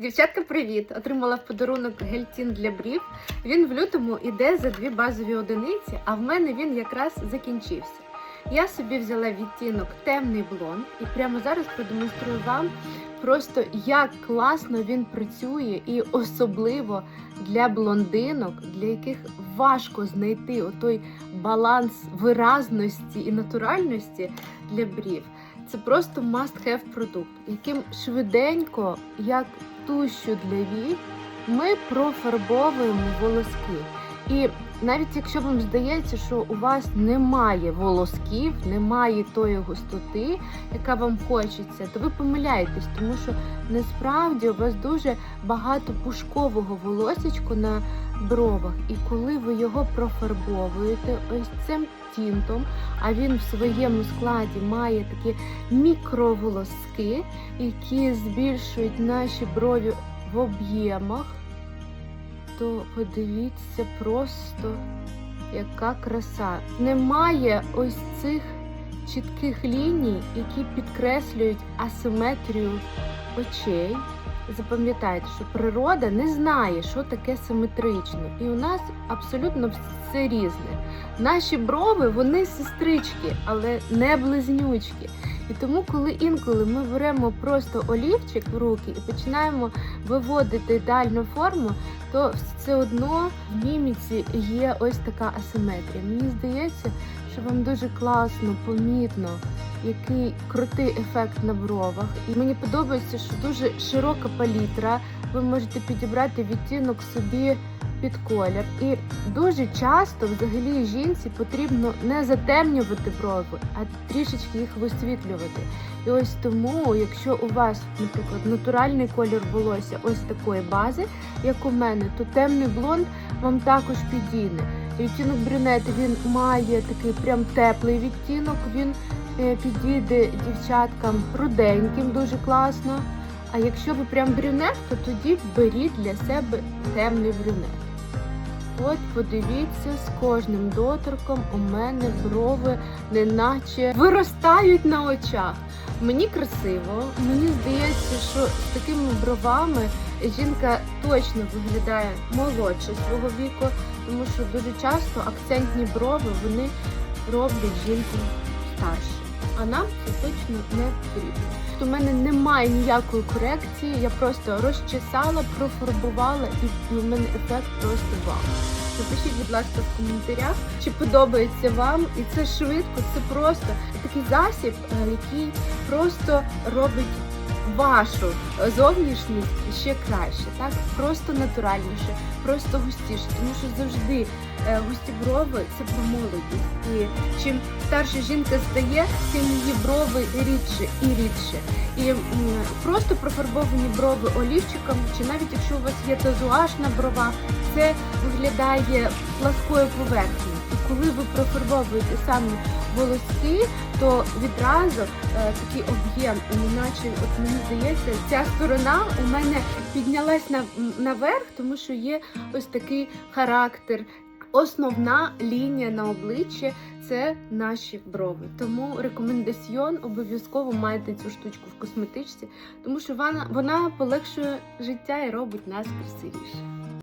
Дівчатка, привіт! Отримала в подарунок гельтін для брів. Він в лютому іде за дві базові одиниці, а в мене він якраз закінчився. Я собі взяла відтінок темний блонд і прямо зараз продемонструю вам просто як класно він працює, і особливо для блондинок, для яких важко знайти отой баланс виразності і натуральності для брів. Це просто must-have продукт, яким швиденько, як тущу для вій, ми профарбовуємо волоски. І навіть якщо вам здається, що у вас немає волосків, немає тої густоти, яка вам хочеться, то ви помиляєтесь, тому що насправді у вас дуже багато пушкового волосечку на бровах. І коли ви його профарбовуєте ось цим тінтом, а він в своєму складі має такі мікроволоски, які збільшують наші брові в об'ємах, то подивіться просто, яка краса. Немає ось цих чітких ліній, які підкреслюють асиметрію очей. Запам'ятайте, що природа не знає, що таке симетрично, і у нас абсолютно все різне. Наші брови вони сестрички, але не близнючки. І тому, коли інколи ми беремо просто олівчик в руки і починаємо виводити ідеальну форму, то все одно в міміці є ось така асиметрія. Мені здається, що вам дуже класно, помітно, який крутий ефект на бровах. І мені подобається, що дуже широка палітра. Ви можете підібрати відтінок собі під колір. І дуже часто взагалі жінці потрібно не затемнювати брови, а трішечки їх висвітлювати. І ось тому, якщо у вас, наприклад, натуральний колір волосся ось такої бази, як у мене, то темний блонд вам також підійде. Відтінок брюнет він має такий прям теплий відтінок. Він підійде дівчаткам руденьким дуже класно. А якщо ви прям брюнет, то тоді беріть для себе темний брюнет. От подивіться, з кожним доторком у мене брови неначе виростають на очах. Мені красиво, мені здається, що з такими бровами жінка точно виглядає молодше свого віку, тому що дуже часто акцентні брови вони роблять жінку старше. А нам це точно не потрібно. У мене немає ніякої корекції, я просто розчесала, профарбувала і у мене ефект просто вау. Напишіть, будь ласка, в коментарях, чи подобається вам, і це швидко, це просто такий засіб, е, який просто робить вашу е, зовнішність ще краще, так просто натуральніше, просто густіше, тому що завжди е, густі брови це про молодість. І чим старша жінка стає, тим її брови рідше і рідше. І просто профарбовані брови олівчиком, чи навіть якщо у вас є тазуаж на бровах, це виглядає пласкою поверхнею. Коли ви профарбовуєте саме волоски, то відразу е, такий об'єм, і неначе, от мені здається, ця сторона у мене піднялась на, наверх, тому що є ось такий характер. Основна лінія на обличчі це наші брови. Тому рекомендаціон обов'язково майте цю штучку в косметичці, тому що вона, вона полегшує життя і робить нас красивіше.